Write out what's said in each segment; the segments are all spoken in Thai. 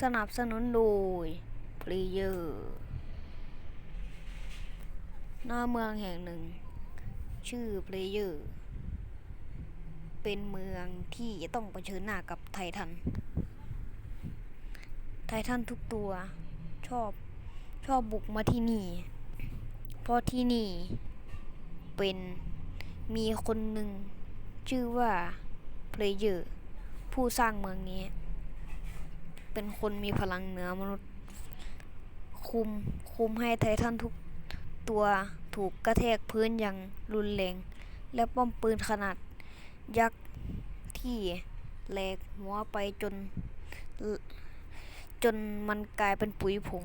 สนับสนุนโดยเพลเยอร์หน้าเมืองแห่งหนึ่ง ชื่อเพลเยอร์ เป็นเมืองที่จะต้องเผชิญหน้ากับไททัน ไททันทุกตัวชอบชอบบุกมาที่นี่ เพราะที่นี่เป็นมีคนหนึ่งชื่อว่าเพลเยอร์ ผู้สร้างเมืองนี้ เป็นคนมีพลังเหนือมนุษย์ คุมคุมให้ไททันทุกตัวถูกกระแทกพื้นอย่างรุนแรง และป้อมปืนขนาดยักษ์ที่แหลกหัวไปจน จนมันกลายเป็นปุ๋ยผง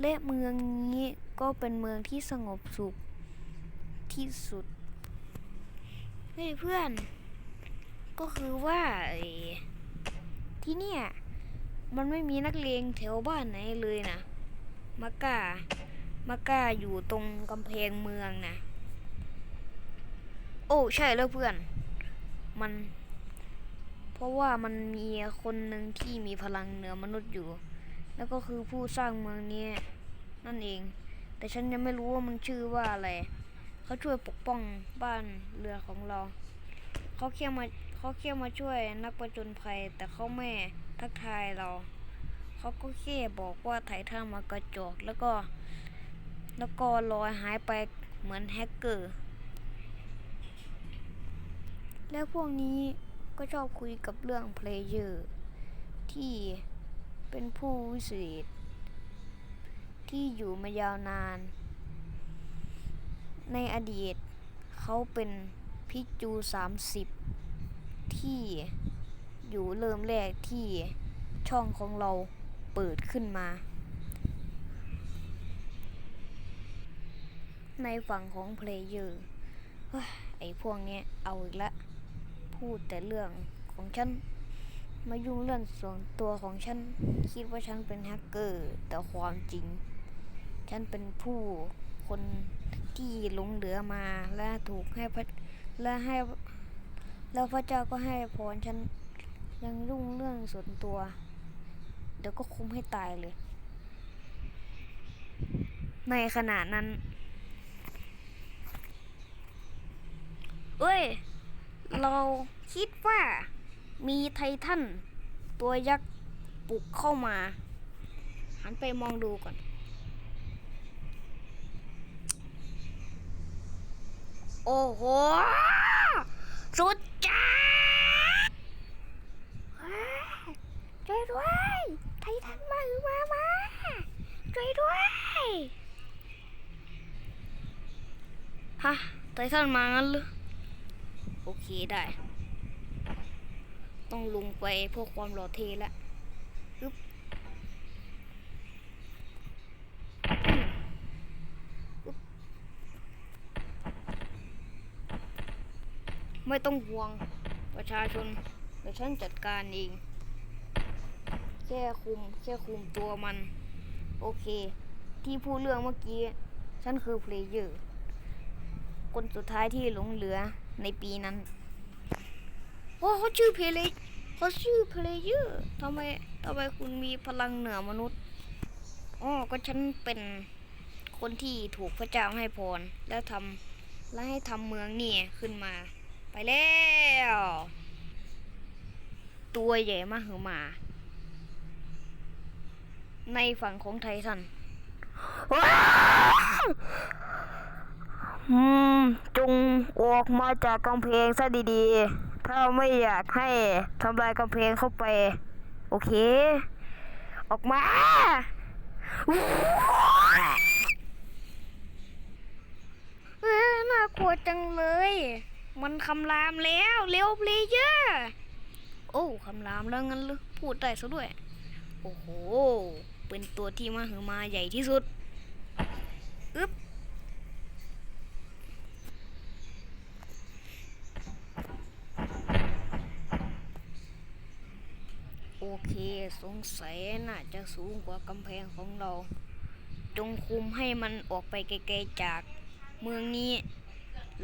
และเมืองนี้ก็เป็นเมืองที่สงบสุขที่สุด เฮ้ยเพื่อน ก็คือว่าที่เนี่ย มันไม่มีนักเลงแถวบ้านไหนเลยนะมากา มากาอยู่ตรงกำแพงเมืองนะ โอ้ใช่แล้วเพื่อน มัน เพราะว่ามันมีคนหนึ่งที่มีพลังเหนือมนุษย์อยู่ แล้วก็คือผู้สร้างเมืองนี้นั่นเอง แต่ฉันยังไม่รู้ว่ามันชื่อว่าอะไร เขาช่วยปกป้องบ้านเรือของเรา เขาแค่มา เขาแค่มาช่วยนักประจนภัย แต่เขาไม่ทักทายเรา เขาก็แค่บอกว่าไถ่ท่ามากระจอกแล้วก็ แล้วก็ลอยหายไปเหมือนแฮกเกอร์ แล้วพวกนี้ก็ชอบคุยกับเรื่องเพลเยอร์ที่เป็นผู้วิเศษที่อยู่มายาวนาน ในอดีตเขาเป็นพิจู 30 ที่อยู่เริ่มแรกที่ช่องของเราเปิดขึ้นมา ในฝั่งของเพลเยอร์ไอพวกเนี้ยเอาอีกละ พูดแต่เรื่องของฉัน มายุ่งเรื่องส่วนตัวของฉัน คิดว่าฉันเป็นแฮกเกอร์ แต่ความจริง ฉันเป็นผู้คนที่หลงเหลือมาและถูกให้พระและให้ แล้วพระเจ้าก็ให้พรฉันยังยุ่งเรื่องส่วนตัว เดี๋ยวก็คุ้มให้ตายเลย ในขณะนั้นเอ้ย เราคิดว่ามีไททันตัวยักษ์ปลุกเข้ามา หันไปมองดูก่อน โอ้โห สุดว้ายช่วยด้วย ไททันมาหรือมามาช่ วยด้วยฮะไททันมางั้นหรือโอเคได้ ต้องลงไปเพื่อความหล่อเท่ละอึ๊บอึ๊บไม่ต้องห่วงประชาชนเดี๋ยวฉันจัดการเอง แค่คุม แค่คุมตัวมัน โอเค ที่พูดเรื่องเมื่อกี้ ฉันคือเพลเยอร์คนสุดท้ายที่หลงเหลือในปีนั้นโอ้เขาชื่อเพลย์เขาชื่อเพลเยอร์ทำไมทำไมคุณมีพลังเหนือมนุษย์อ๋อก็ฉันเป็นคนที่ถูกพระเจ้าให้พรแล้วทำและให้ทำเมืองนี่ขึ้นมา ไปแล้ว ตัวใหญ่มากเหอมา ในฝั่งของไททันอืมจงออกมาจากกำแพงซะดีๆ ถ้าไม่อยากให้ทำลายกำแพงเข้าไป โอเค ออกมา เอ้ยน่ากลัวจังเลย มันคำรามแล้ว เร็วเพลเยอร์โอ้คำรามแล้วงั้นหรือพูดได้ซะด้วย โอ้โห เป็นตัวที่มาหือมาใหญ่ที่สุดอึ๊บโอเคสงสัยน่าจะสูงกว่ากำแพงของเรา จงคุมให้มันออกไปไกลๆจากเมืองนี้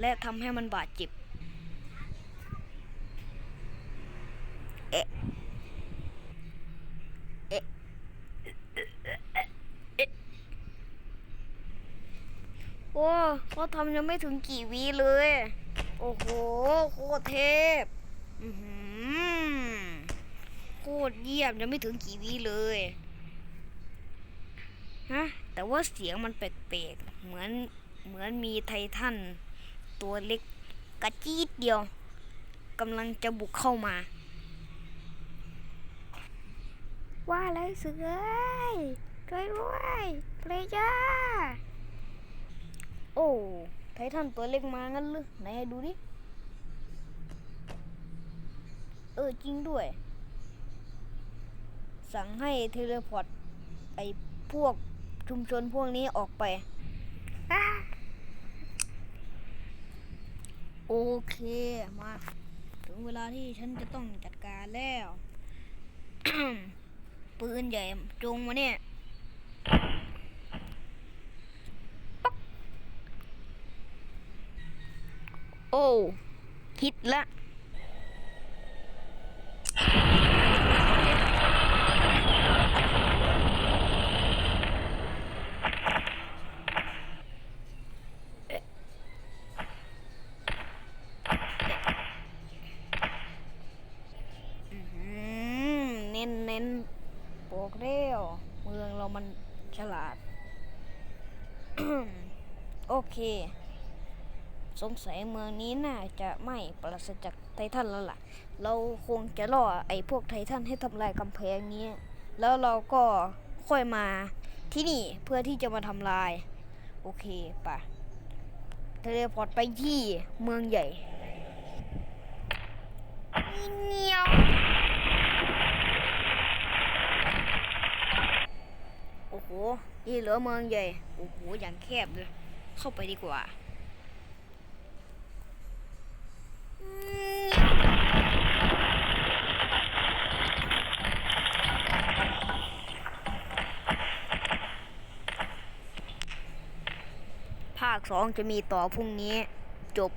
และทำให้มันบาดเจ็บ เอ๊ะ อ้เขาทำยังไม่ถึงกี่วิเลย โอ้โห โคตรเทพอือหือโคตรเยี่ยมยังไม่ถึงกี่วิเลยฮะแต่ว่าเสียงมันแปลกๆ เหมือนเหมือนมีไททันตัวเล็กกระจี๊ดเดียวกำลังจะบุกเข้ามา ว่าอะไรเสือช่วยด้วยเพลย่า โอ้ไททันตัวเล็กมางั้นเลยไหนดูดิ เออจริงด้วย สั่งให้เทเลพอร์ตไอพวกชุมชนพวกนี้ออกไปอโอเค มา ถึงเวลาที่ฉันจะต้องจัดการแล้ว ปืนใหญ่จงมาเนี่ยป๊อกโอ้คิดละเน้นเน้นๆบอกเร็วเมืองเรามันฉลาด โอเค สงสัยเมืองนี้น่าจะไม่ปราศจากไททันแล้วล่ะ เราคงจะล่อไอ้พวกไททันให้ทำลายกำแพงนี้ แล้วเราก็ค่อยมาที่นี่เพื่อที่จะมาทำลาย โอเคป่ะเทเลพอร์ตไปที่เมืองใหญ่เงี้ยวโอ้โห นี่เหลือเมืองใหญ่ โอ้โห อย่างแคบเลย เข้าไปดีกว่า สองจะมีต่อพรุ่งนี้จบ